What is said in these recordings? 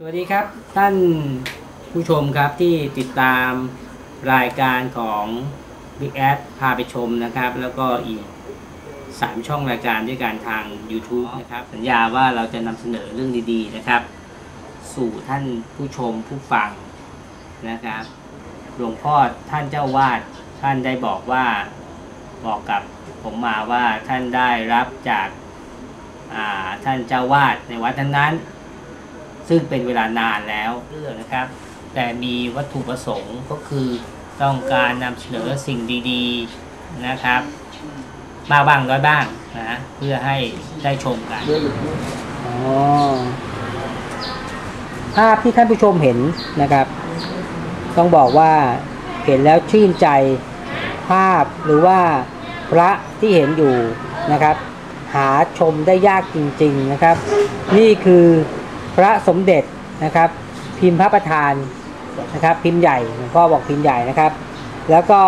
สวัสดีครับท่านผู้ชมครับที่ติดตามรายการของ Big Ad พาไปชมนะครับ แล้วก็อีก 3 ช่องรายการด้วยกันทาง YouTube นะครับ สัญญาว่าเราจะนำเสนอเรื่องดีๆนะครับ สู่ท่านผู้ชมผู้ฟังนะครับหลวงพ่อท่านเจ้าวาดท่านได้บอกว่าบอกกับผมมาว่าท่านได้รับจากาท่านเจ้าวาดในวัดนั้น ซึ่งเป็นเวลานานแล้วเรื่องนะครับ แต่มีวัตถุประสงค์ก็คือต้องการนำเสนอสิ่งดีๆนะครับมากบ้างน้อยบ้างนะเพื่อให้ได้ชมกันอ๋อภาพที่ท่านผู้ชมเห็นนะครับ ต้องบอกว่าเห็นแล้วชื่นใจภาพหรือว่าพระที่เห็นอยู่นะครับ หาชมได้ยากจริง ๆนะครับ นี่คือ ระสมเด็จนะครับ พิมพ์พระประธานนะครับ พิมพ์ใหญ่หลวงพ่อบอกพิมพ์ใหญ่นะครับ แล้วก็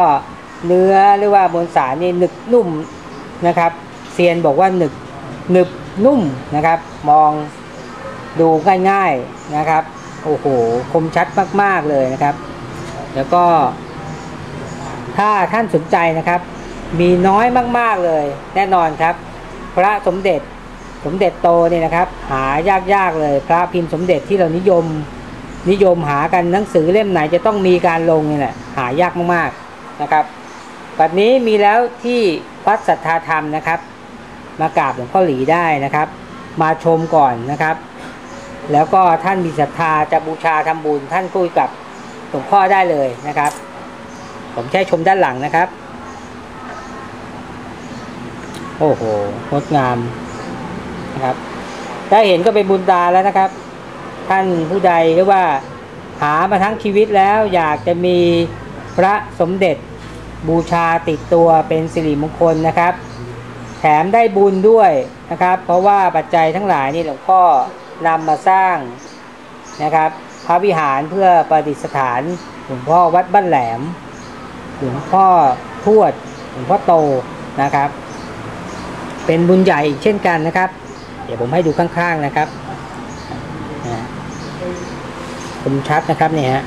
เนื้อหรือว่าบนสารนี่หนึบนุ่มนะครับเซียนบอกว่าหนึบหนึบนุ่มนะครับ มองดูง่ายๆนะครับโอ้โหคมชัดมากๆเลยนะครับ แล้วก็ ถ้าท่านสนใจนะครับ มีน้อยมากๆเลย แน่นอนครับ พระสมเด็จ สมเด็จโตเนี่ยนะครับ หายากๆเลย พระพิมพ์สมเด็จที่เรานิยมนิยมหากันหนังสือเล่มไหนจะต้องมีการลงเนี่ยแหละหายากมากๆนะครับปัจนี้มีแล้วที่วัดสัทธาธรรมนะครับ มากราบหลวงพ่อหลีได้นะครับ มาชมก่อนนะครับ แล้วก็ท่านมีศรัทธาจะบูชาทำบุญท่านคุยกับหลวงพ่อได้เลยนะครับ ผมแค่ชมด้านหลังนะครับ โอ้โหงดงาม นะครับได้เห็นก็เป็นบุญตาแล้วนะครับ ท่านผู้ใดหรือว่าหามาทั้งชีวิตแล้วอยากจะมีพระสมเด็จบูชาติดตัวเป็นสิริมงคลนะครับ แถมได้บุญด้วยนะครับ เพราะว่าปัจจัยทั้งหลายนี่หลวงพ่อนำมาสร้างนะครับ พระวิหารเพื่อประดิษฐานหลวงพ่อวัดบ้านแหลมหลวงพ่อทวดหลวงพ่อโตนะครับ เป็นบุญใหญ่เช่นกันนะครับ ดี๋ยวผมให้ดูข้างๆนะครับคมชัดนะครับเนี่ยฮะ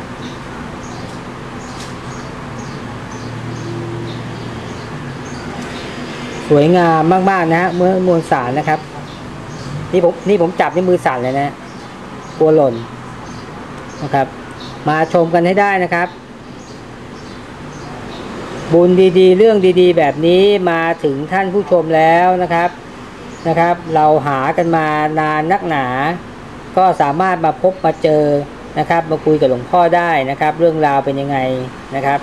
สวยงามมากๆนะฮะเมื่อมวลสารนะครับ นี่ผมนี่ผมจับในมือสั่นเลยนะกลัวหล่นนะครับ มาชมกันให้ได้นะครับ บุญดีๆ เรื่องดีๆ แบบนี้มาถึงท่านผู้ชมแล้วนะครับ นะครับ เราหากันมานานนักหนา ก็สามารถมาพบมาเจอนะครับ มาคุยกับหลวงพ่อได้นะครับ เรื่องราวเป็นยังไงนะครับ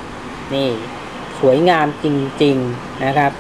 นี่สวยงามจริง ๆนะครับ